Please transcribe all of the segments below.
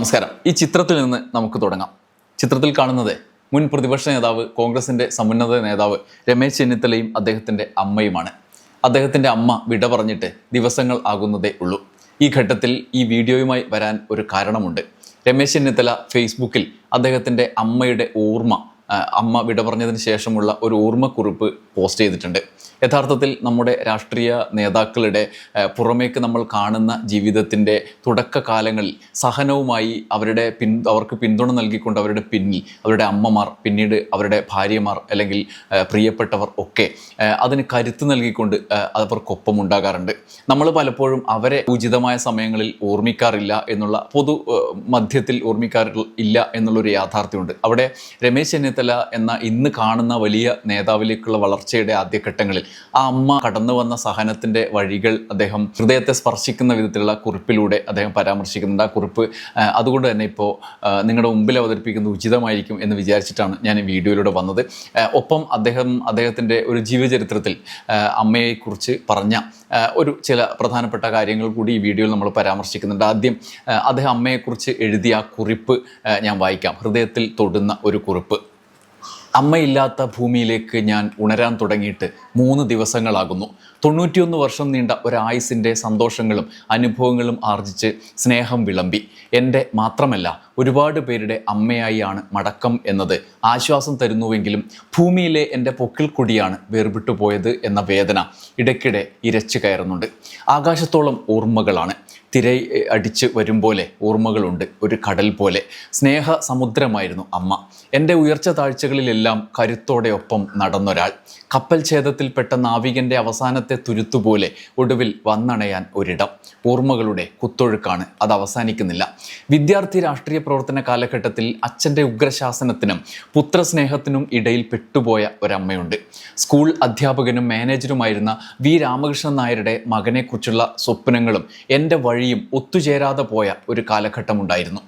നമസ്കാരം. ഈ ചിത്രത്തിൽ നിന്ന് നമുക്ക് തുടങ്ങാം. ചിത്രത്തിൽ കാണുന്നത് മുൻ പ്രതിപക്ഷ നേതാവ് കോൺഗ്രസിന്റെ സമുന്നത നേതാവ് രമേശ് ചെന്നിത്തലയും അദ്ദേഹത്തിന്റെ അമ്മയുമാണ്. അദ്ദേഹത്തിന്റെ അമ്മ വിട പറഞ്ഞിട്ട് ദിവസങ്ങൾ ആകുന്നതേ ഉള്ളൂ. ഈ ഘട്ടത്തിൽ ഈ വീഡിയോയുമായി വരാൻ ഒരു കാരണമുണ്ട്. രമേശ് ചെന്നിത്തല ഫേസ്ബുക്കിൽ അദ്ദേഹത്തിന്റെ അമ്മയുടെ ഓർമ്മ അമ്മ വിട പറഞ്ഞതിന് ശേഷമുള്ള ഒരു ഓർമ്മക്കുറിപ്പ് പോസ്റ്റ് ചെയ്തിട്ടുണ്ട്. യഥാർത്ഥത്തിൽ നമ്മുടെ രാഷ്ട്രീയ നേതാക്കളുടെ പുറമേക്ക് നമ്മൾ കാണുന്ന ജീവിതത്തിന്റെ തുടക്കകാലങ്ങളിൽ സഹനവുമായി അവരുടെ പിൻ അവർക്ക് പിന്തുണ നൽകിക്കൊണ്ട് അവരുടെ പിന്നിൽ അവരുടെ അമ്മമാർ പിന്നീട് അവരുടെ ഭാര്യമാർ അല്ലെങ്കിൽ പ്രിയപ്പെട്ടവർ ഒക്കെ അതിന് കരുത്ത് നൽകിക്കൊണ്ട് അവർക്കൊപ്പം ഉണ്ടാകാറുണ്ട്. നമ്മൾ പലപ്പോഴും അവരെ ഉചിതമായ സമയങ്ങളിൽ ഓർമ്മിക്കാറില്ല എന്നുള്ള പൊതു മധ്യത്തിൽ ഓർമ്മിക്കാറില്ല എന്നുള്ളൊരു യാഥാർത്ഥ്യമുണ്ട്. അവിടെ രമേശ് ചെന്നിത്തല എന്ന ഇന്ന് കാണുന്ന വലിയ നേതാവിലേക്കുള്ള വളർച്ചയുടെ ആദ്യഘട്ടങ്ങളിൽ ആ അമ്മ കടന്നു വന്ന സഹനത്തിന്റെ വഴികൾ അദ്ദേഹം ഹൃദയത്തെ സ്പർശിക്കുന്ന വിധത്തിലുള്ള കുറിപ്പിലൂടെ അദ്ദേഹം പരാമർശിക്കുന്നുണ്ട്. ആ കുറിപ്പ് അതുകൊണ്ട് തന്നെ ഇപ്പോൾ നിങ്ങളുടെ മുമ്പിൽ അവതരിപ്പിക്കുന്നത് ഉചിതമായിരിക്കും എന്ന് വിചാരിച്ചിട്ടാണ് ഞാൻ ഈ വീഡിയോയിലൂടെ വന്നത്. ഒപ്പം അദ്ദേഹം അദ്ദേഹത്തിന്റെ ഒരു ജീവചരിത്രത്തിൽ അമ്മയെക്കുറിച്ച് പറഞ്ഞ ഒരു ചില പ്രധാനപ്പെട്ട കാര്യങ്ങൾ കൂടി ഈ വീഡിയോയിൽ നമ്മൾ പരാമർശിക്കുന്നുണ്ട്. ആദ്യം അദ്ദേഹം അമ്മയെക്കുറിച്ച് എഴുതിയ ആ കുറിപ്പ് ഞാൻ വായിക്കാം. ഹൃദയത്തിൽ തൊടുന്ന ഒരു കുറിപ്പ്. അമ്മയില്ലാത്ത ഭൂമിയിലേക്ക് ഞാൻ ഉണരാൻ തുടങ്ങിയിട്ട് മൂന്ന് ദിവസങ്ങളാകുന്നു. തൊണ്ണൂറ്റിയൊന്ന് വർഷം നീണ്ട ഒരായുസിന്റെ സന്തോഷങ്ങളും അനുഭവങ്ങളും ആർജിച്ച് സ്നേഹം വിളമ്പി. എന്റെ മാത്രമല്ല ഒരുപാട് പേരുടെ അമ്മയായിയാണ് മടക്കം എന്നത് ആശ്വാസം തരുന്നുവെങ്കിലും ഭൂമിയിലെ എന്റെ പൊക്കിൽ കൊടിയാണ് വേർപെട്ടു പോയത് എന്ന വേദന ഇടയ്ക്കിടെ ഇരച്ചു കയറുന്നുണ്ട്. ആകാശത്തോളം ഓർമ്മകളാണ്. തിര അടിച്ച് വരും പോലെ ഓർമ്മകളുണ്ട്. ഒരു കടൽ പോലെ. സ്നേഹ സമുദ്രമായിരുന്നു അമ്മ. എന്റെ ഉയർച്ച താഴ്ചകളിലെല്ലാം കരുത്തോടെ ഒപ്പം നടന്നൊരാൾ. കപ്പൽ ഛേദത്തിൽപ്പെട്ട നാവികന്റെ അവസാനത്തെ തുരുത്തുപോലെ ഒടുവിൽ വന്നണയാൻ ഒരിടം. ഓർമ്മകളുടെ കുത്തൊഴുക്കാണ്. അത് അവസാനിക്കുന്നില്ല. വിദ്യാർത്ഥി രാഷ്ട്രീയ പ്രവർത്തന കാലഘട്ടത്തിൽ അച്ഛന്റെ ഉഗ്രശാസനത്തിനും പുത്രസ്നേഹത്തിനും ഇടയിൽ പെട്ടുപോയ ഒരമ്മയുണ്ട്. സ്കൂൾ അധ്യാപകനും മാനേജറുമായിരുന്ന വി രാമകൃഷ്ണൻ നായരുടെ മകനെക്കുറിച്ചുള്ള സ്വപ്നങ്ങളും എന്റെ വഴിയും ഒത്തുചേരാതെ പോയ ഒരു കാലഘട്ടമുണ്ടായിരുന്നു.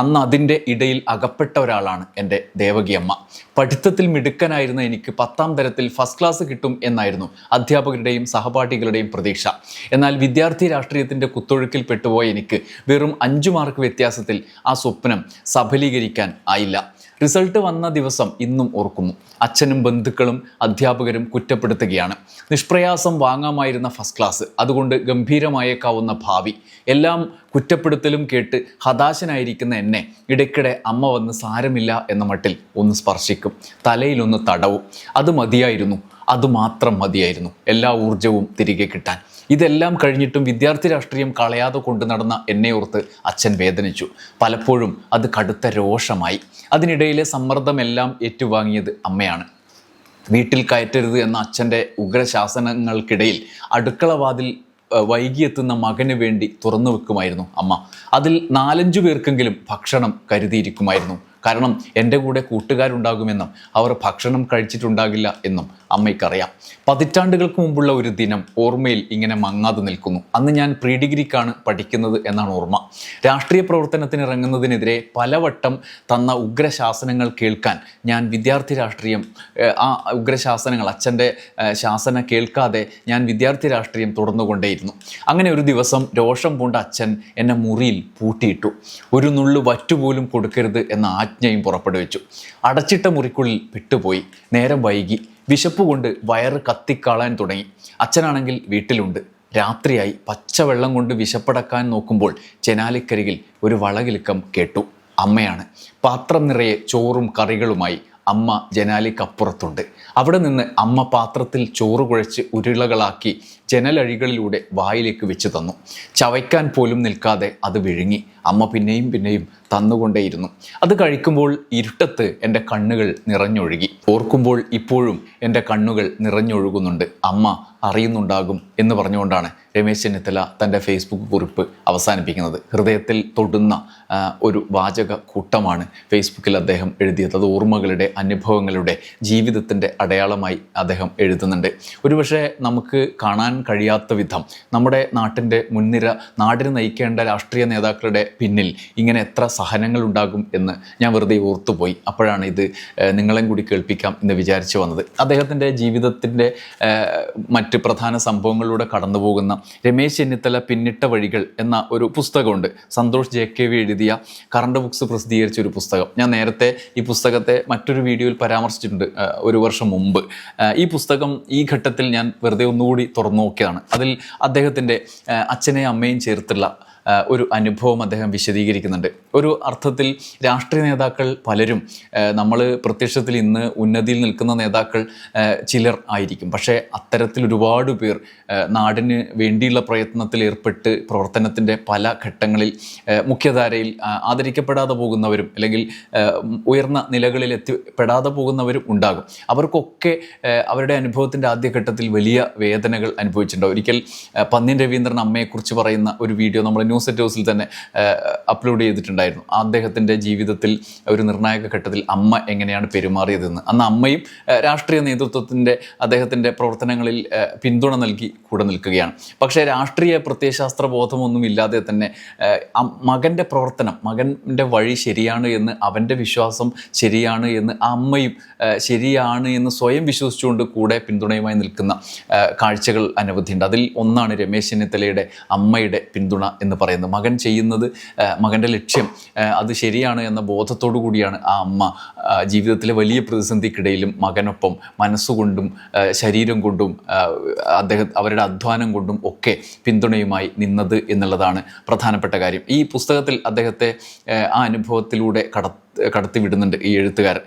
അന്ന് അതിന്റെ ഇടയിൽ അകപ്പെട്ട ഒരാളാണ് എന്റെ ദേവകിയമ്മ പഠിത്തത്തിൽ മിടുക്കനായിരുന്ന എനിക്ക് പത്താം തരത്തിൽ ഫസ്റ്റ് ക്ലാസ് കിട്ടും എന്നായിരുന്നു അധ്യാപകരുടെയും സഹപാഠികളുടെയും പ്രതീക്ഷ. എന്നാൽ വിദ്യാർത്ഥി രാഷ്ട്രീയത്തിന്റെ കുത്തൊഴുക്കിൽ പെട്ടുപോയ എനിക്ക് വെറും അഞ്ചു മാർക്ക് വ്യത്യാസത്തിൽ ആ സ്വപ്നം സഫലീകരിക്കാൻ ആയില്ല. റിസൾട്ട് വന്ന ദിവസം ഇന്നും ഓർക്കുന്നു. അച്ഛനും ബന്ധുക്കളും അധ്യാപകരും കുറ്റപ്പെടുത്തുകയാണ്. നിഷ്പ്രയാസം വാങ്ങാമായിരുന്ന ഫസ്റ്റ് ക്ലാസ് അതുകൊണ്ട് ഗംഭീരമായേക്കാവുന്ന ഭാവി. എല്ലാം കുറ്റപ്പെടുത്തലും കേട്ട് ഹതാശനായിരിക്കുന്ന എന്നെ ഇടയ്ക്കിടെ അമ്മ വന്ന് സാരമില്ല എന്ന മട്ടിൽ ഒന്ന് സ്പർശിക്കും. തലയിലൊന്ന് തടവും. അത് മതിയായിരുന്നു. അതുമാത്രം മതിയായിരുന്നു. എല്ലാ ഊർജവും തിരികെ കിട്ടാൻ. ഇതെല്ലാം കഴിഞ്ഞിട്ടും വിദ്യാർത്ഥി രാഷ്ട്രീയം കളയാതെ കൊണ്ടു നടന്ന എന്നെ ഓർത്ത് അച്ഛൻ വേദനിച്ചു. പലപ്പോഴും അത് കടുത്ത രോഷമായി. അതിനിടയിലെ സമ്മർദ്ദമെല്ലാം ഏറ്റുവാങ്ങിയത് അമ്മയാണ്. വീട്ടിൽ കയറ്റരുത് എന്ന അച്ഛന്റെ ഉഗ്രശാസനങ്ങൾക്കിടയിൽ അടുക്കളവാതിൽ വൈകിയെത്തുന്ന മകന് വേണ്ടി തുറന്നു വെക്കുമായിരുന്നു അമ്മ. അതിൽ നാലഞ്ചു പേർക്കെങ്കിലും ഭക്ഷണം കരുതിയിരിക്കുമായിരുന്നു. കാരണം എന്റെ കൂടെ കൂട്ടുകാരുണ്ടാകുമെന്നും അവർ ഭക്ഷണം കഴിച്ചിട്ടുണ്ടാകില്ല എന്നും അമ്മയ്ക്കറിയാം. പതിറ്റാണ്ടുകൾക്ക് മുമ്പുള്ള ഒരു ദിനം ഓർമ്മയിൽ ഇങ്ങനെ മങ്ങാതെ നിൽക്കുന്നു. അന്ന് ഞാൻ പ്രീ ഡിഗ്രിക്കാണ് പഠിക്കുന്നത് എന്നാണ് ഓർമ്മ. രാഷ്ട്രീയ പ്രവർത്തനത്തിന് ഇറങ്ങുന്നതിനെതിരെ പലവട്ടം തന്ന ഉഗ്രശാസനങ്ങൾ കേൾക്കാൻ ഞാൻ വിദ്യാർത്ഥി രാഷ്ട്രീയം ആ ഉഗ്രശാസനങ്ങൾ അച്ഛന്റെ ശാസന കേൾക്കാതെ ഞാൻ വിദ്യാർത്ഥി രാഷ്ട്രീയം തുടർന്നുകൊണ്ടേയിരുന്നു അങ്ങനെ ഒരു ദിവസം രോഷം പൂണ്ട അച്ഛൻ എന്നെ മുറിയിൽ പൂട്ടിയിട്ടു. ഒരു നുള്ളു വറ്റുപോലും കൊടുക്കരുത് എന്ന ആജ്ഞയും പുറപ്പെടുവിച്ചു. അടച്ചിട്ട മുറിക്കുള്ളിൽ പെട്ടുപോയി നേരം വൈകി. വിശപ്പ് കൊണ്ട് വയറ് കത്തിക്കാളാൻ തുടങ്ങി. അച്ഛനാണെങ്കിൽ വീട്ടിലുണ്ട്. രാത്രിയായി. പച്ചവെള്ളം കൊണ്ട് വിശപ്പടക്കാൻ നോക്കുമ്പോൾ ചെനാലിക്കരികിൽ ഒരു വളകിലുക്കം കേട്ടു. അമ്മയാണ്. പാത്രം നിറയെ ചോറും കറികളുമായി അമ്മ ജനാലിക്കപ്പുറത്തുണ്ട്. അവിടെ നിന്ന് അമ്മ പാത്രത്തിൽ ചോറ് കുഴച്ച് ഉരുളകളാക്കി ജനലഴികളിലൂടെ വായിലേക്ക് വെച്ച് തന്നു. ചവയ്ക്കാൻ പോലും നിൽക്കാതെ അത് വിഴുങ്ങി. അമ്മ പിന്നെയും പിന്നെയും തന്നുകൊണ്ടേയിരുന്നു. അത് കഴിക്കുമ്പോൾ ഇരുട്ടത്ത് എന്റെ കണ്ണുകൾ നിറഞ്ഞൊഴുകി. ഓർക്കുമ്പോൾ ഇപ്പോഴും എന്റെ കണ്ണുകൾ നിറഞ്ഞൊഴുകുന്നുണ്ട്. അമ്മ അറിയുന്നുണ്ടാകും എന്ന് പറഞ്ഞുകൊണ്ടാണ് രമേശ് ചെന്നിത്തല തന്റെ ഫേസ്ബുക്ക് കുറിപ്പ് അവസാനിപ്പിക്കുന്നത്. ഹൃദയത്തിൽ തൊടുന്ന ഒരു വാചക കൂട്ടമാണ് ഫേസ്ബുക്കിൽ അദ്ദേഹം എഴുതിയത്. അത് ഓർമ്മകളുടെ അനുഭവങ്ങളുടെ ജീവിതത്തിന്റെ അടയാളമായി അദ്ദേഹം എഴുതുന്നുണ്ട്. ഒരുപക്ഷെ നമുക്ക് കാണാൻ കഴിയാത്ത വിധം നമ്മുടെ നാട്ടിന്റെ മുൻനിര നാടിനെ നയിക്കേണ്ട രാഷ്ട്രീയ നേതാക്കളുടെ പിന്നിൽ ഇങ്ങനെ എത്ര സഹനങ്ങൾ ഉണ്ടാകും എന്ന് ഞാൻ വെറുതെ ഓർത്തുപോയി. അപ്പോഴാണ് ഇത് നിങ്ങളെയും കൂടി കേൾപ്പിക്കാം എന്ന് വിചാരിച്ചു വന്നത്. അദ്ദേഹത്തിന്റെ ജീവിതത്തിന്റെ മറ്റ് പ്രധാന സംഭവങ്ങളിലൂടെ കടന്നുപോകുന്ന രമേശ് ചെന്നിത്തല പിന്നിട്ട വഴികൾ എന്ന ഒരു പുസ്തകമുണ്ട്. സന്തോഷ് ജെ കെ വി എഴുതിയ കറണ്ട് ബുക്സ് പ്രസിദ്ധീകരിച്ച ഒരു പുസ്തകം. ഞാൻ നേരത്തെ ഈ പുസ്തകത്തെ മറ്റൊരു വീഡിയോയിൽ പരാമർശിച്ചിട്ടുണ്ട് ഒരു വർഷം മുമ്പ്. ഈ പുസ്തകം ഈ ഘട്ടത്തിൽ ഞാൻ വെറുതെ ഒന്നുകൂടി തുറന്നു നോക്കിയതാണ് അതിൽ അദ്ദേഹത്തിന്റെ അച്ഛനെയും അമ്മയും ചേർത്തുള്ള ഒരു അനുഭവം അദ്ദേഹം വിശദീകരിക്കുന്നുണ്ട്. ഒരു അർത്ഥത്തിൽ രാഷ്ട്രീയ നേതാക്കൾ പലരും നമ്മൾ പ്രത്യക്ഷത്തിൽ ഇന്ന് ഉന്നതിയിൽ നിൽക്കുന്ന നേതാക്കൾ ചിലർ ആയിരിക്കും. പക്ഷേ അത്തരത്തിൽ ഒരുപാട് പേർ നാടിന് വേണ്ടിയുള്ള പ്രയത്നത്തിൽ ഏർപ്പെട്ട് പ്രവർത്തനത്തിന്റെ പല ഘട്ടങ്ങളിൽ മുഖ്യധാരയിൽ ആദരിക്കപ്പെടാതെ പോകുന്നവരും അല്ലെങ്കിൽ ഉയർന്ന നിലകളിൽ എത്തിപ്പെടാതെ പോകുന്നവരും ഉണ്ടാകും. അവർക്കൊക്കെ അവരുടെ അനുഭവത്തിന്റെ ആദ്യഘട്ടത്തിൽ വലിയ വേദനകൾ അനുഭവിച്ചിട്ടുണ്ടാവും ഒരിക്കൽ പന്നിൻ രവീന്ദ്രൻ അമ്മയെക്കുറിച്ച് പറയുന്ന ഒരു വീഡിയോ നമ്മൾ ന്യൂസ് സെറ്റ് ഹൗസിൽ തന്നെ അപ്ലോഡ് ചെയ്തിട്ടുണ്ടായിരുന്നു. അദ്ദേഹത്തിന്റെ ജീവിതത്തിൽ ഒരു നിർണായക ഘട്ടത്തിൽ അമ്മ എങ്ങനെയാണ് പെരുമാറിയതെന്ന്. അന്ന് അമ്മയും രാഷ്ട്രീയ നേതൃത്വത്തിന്റെ അദ്ദേഹത്തിന്റെ പ്രവർത്തനങ്ങളിൽ പിന്തുണ നൽകി കൂടെ നിൽക്കുകയാണ്. പക്ഷേ രാഷ്ട്രീയ പ്രത്യയശാസ്ത്ര ബോധമൊന്നും ഇല്ലാതെ തന്നെ മകന്റെ പ്രവർത്തനം മകന്റെ വഴി ശരിയാണ് എന്ന് അവന്റെ വിശ്വാസം ശരിയാണ് എന്ന് ആ അമ്മയും ശരിയാണ് എന്ന് സ്വയം വിശ്വസിച്ചുകൊണ്ട് കൂടെ പിന്തുണയുമായി നിൽക്കുന്ന കാഴ്ചകൾ അനവധിയുണ്ട്. അതിൽ ഒന്നാണ് രമേശ് ചെന്നിത്തലയുടെ അമ്മയുടെ പിന്തുണ എന്ന് പറയുന്നത് മകൻ ചെയ്യുന്നത് മകന്റെ ലക്ഷ്യം അത് ശരിയാണ് എന്ന ബോധത്തോടു കൂടിയാണ് ആ അമ്മ. ജീവിതത്തിലെ വലിയ പ്രതിസന്ധിക്കിടയിലും മകനൊപ്പം മനസ്സുകൊണ്ടും ശരീരം കൊണ്ടും അദ്ദേഹം അവരുടെ അധ്വാനം കൊണ്ടും ഒക്കെ പിന്തുണയുമായി നിന്നത് എന്നുള്ളതാണ് പ്രധാനപ്പെട്ട കാര്യം. ഈ പുസ്തകത്തിൽ അദ്ദേഹത്തെ ആ, അനുഭവത്തിലൂടെ കട കടത്തിവിടുന്നുണ്ട് ഈ എഴുത്തുകാരൻ.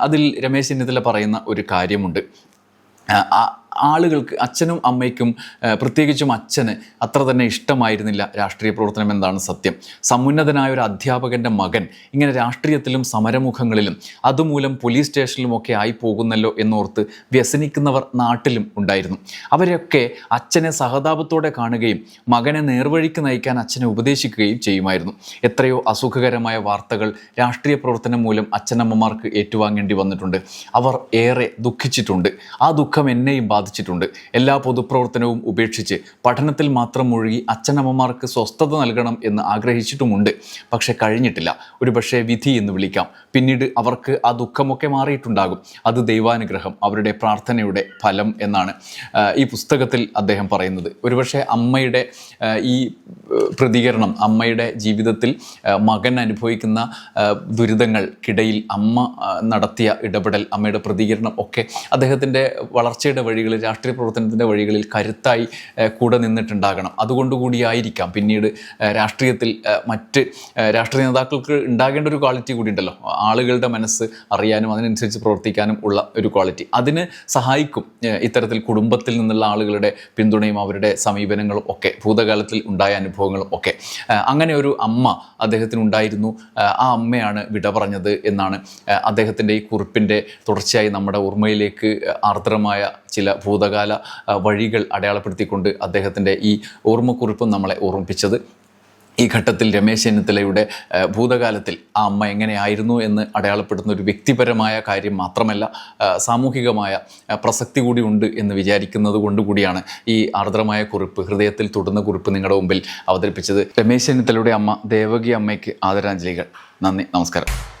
അതിൽ രമേശ് ചെന്നിത്തല പറയുന്ന ഒരു കാര്യമുണ്ട്. ആളുകൾക്ക് അച്ഛനും അമ്മയ്ക്കും പ്രത്യേകിച്ചും അച്ഛന് അത്ര തന്നെ ഇഷ്ടമായിരുന്നില്ല രാഷ്ട്രീയ പ്രവർത്തനം എന്താണ് സത്യം. സമുന്നതനായ ഒരു അധ്യാപകന്റെ മകൻ ഇങ്ങനെ രാഷ്ട്രീയത്തിലും സമരമുഖങ്ങളിലും അതുമൂലം പോലീസ് സ്റ്റേഷനിലും ഒക്കെ ആയി പോകുന്നല്ലോ എന്നോർത്ത് വ്യസനിക്കുന്നവർ നാട്ടിലും ഉണ്ടായിരുന്നു. അവരൊക്കെ അച്ഛനെ സഹതാപത്തോടെ കാണുകയും മകനെ നേർവഴിക്ക് നയിക്കാൻ അച്ഛനെ ഉപദേശിക്കുകയും ചെയ്യുമായിരുന്നു. എത്രയോ അസുഖകരമായ വാർത്തകൾ രാഷ്ട്രീയ പ്രവർത്തനം മൂലം അച്ഛനമ്മമാർക്ക് ഏറ്റുവാങ്ങേണ്ടി വന്നിട്ടുണ്ട്. അവർ ഏറെ ദുഃഖിച്ചിട്ടുണ്ട്. ആ ദുഃഖം എന്നെയും ബാധിച്ചിട്ടുണ്ട്. എല്ലാ പൊതുപ്രവർത്തനവും ഉപേക്ഷിച്ച് പഠനത്തിൽ മാത്രം മുഴുകി അച്ഛനമ്മമാർക്ക് സ്വസ്ഥത നൽകണം എന്ന് ആഗ്രഹിച്ചിട്ടുമുണ്ട്. പക്ഷെ കഴിഞ്ഞിട്ടില്ല. ഒരു പക്ഷേ വിധി എന്ന് വിളിക്കാം. പിന്നീട് അവർക്ക് ആ ദുഃഖമൊക്കെ മാറിയിട്ടുണ്ടാകും. അത് ദൈവാനുഗ്രഹം അവരുടെ പ്രാർത്ഥനയുടെ ഫലം എന്നാണ് ഈ പുസ്തകത്തിൽ അദ്ദേഹം പറയുന്നത്. ഒരുപക്ഷെ അമ്മയുടെ ഈ പ്രതികരണം അമ്മയുടെ ജീവിതത്തിൽ മകൻ അനുഭവിക്കുന്ന ദുരിതങ്ങൾക്കിടയിൽ അമ്മ നടത്തിയ ഇടപെടൽ അമ്മയുടെ പ്രതികരണം ഒക്കെ അദ്ദേഹത്തിന്റെ വളർച്ചയുടെ വഴികളിൽ രാഷ്ട്രീയ പ്രവർത്തനത്തിന്റെ വഴികളിൽ കരുത്തായി കൂടെ നിന്നിട്ടുണ്ടാകണം. അതുകൊണ്ടുകൂടിയായിരിക്കാം പിന്നീട് രാഷ്ട്രീയത്തിൽ മറ്റ് രാഷ്ട്രീയ നേതാക്കൾക്ക് ഉണ്ടാകേണ്ട ഒരു ക്വാളിറ്റി കൂടി ഉണ്ടല്ലോ. ആളുകളുടെ മനസ്സ് അറിയാനും അതിനനുസരിച്ച് പ്രവർത്തിക്കാനും ഉള്ള ഒരു ക്വാളിറ്റി അതിന് സഹായിക്കും ഇത്തരത്തിൽ കുടുംബത്തിൽ നിന്നുള്ള ആളുകളുടെ പിന്തുണയും അവരുടെ സമീപനങ്ങളും ഒക്കെ ഭൂതകാലത്തിൽ ഉണ്ടായ അനുഭവങ്ങളും ഒക്കെ. അങ്ങനെ ഒരു അമ്മ അദ്ദേഹത്തിനുണ്ടായിരുന്നു ആ, ആ അമ്മയാണ് വിട പറഞ്ഞത് എന്നാണ് അദ്ദേഹത്തിന്റെ ഈ കുറിപ്പിന്റെ തുടർച്ചയായി നമ്മുടെ ഓർമ്മയിലേക്ക് ആർദ്രമായ ചില ഭൂതകാല വഴികൾ അടയാളപ്പെടുത്തിക്കൊണ്ട് അദ്ദേഹത്തിന്റെ ഈ ഓർമ്മക്കുറിപ്പും നമ്മളെ ഓർമ്മിപ്പിച്ചത്. ഈ ഘട്ടത്തിൽ രമേശ് ചെന്നിത്തലയുടെ ഭൂതകാലത്തിൽ ആ അമ്മ എങ്ങനെയായിരുന്നു എന്ന് അടയാളപ്പെടുത്തുന്ന ഒരു വ്യക്തിപരമായ കാര്യം മാത്രമല്ല സാമൂഹികമായ പ്രസക്തി കൂടി ഉണ്ട് എന്ന് വിചാരിക്കുന്നത് കൊണ്ടുകൂടിയാണ് ഈ ആർദ്രമായ കുറിപ്പ് ഹൃദയത്തിൽ തൊടുന്ന കുറിപ്പ് നിങ്ങളുടെ മുമ്പിൽ അവതരിപ്പിച്ചത്. രമേശ് ചെന്നിത്തലയുടെ അമ്മ ദേവകി അമ്മയ്ക്ക് ആദരാഞ്ജലികൾ. നന്ദി നമസ്കാരം.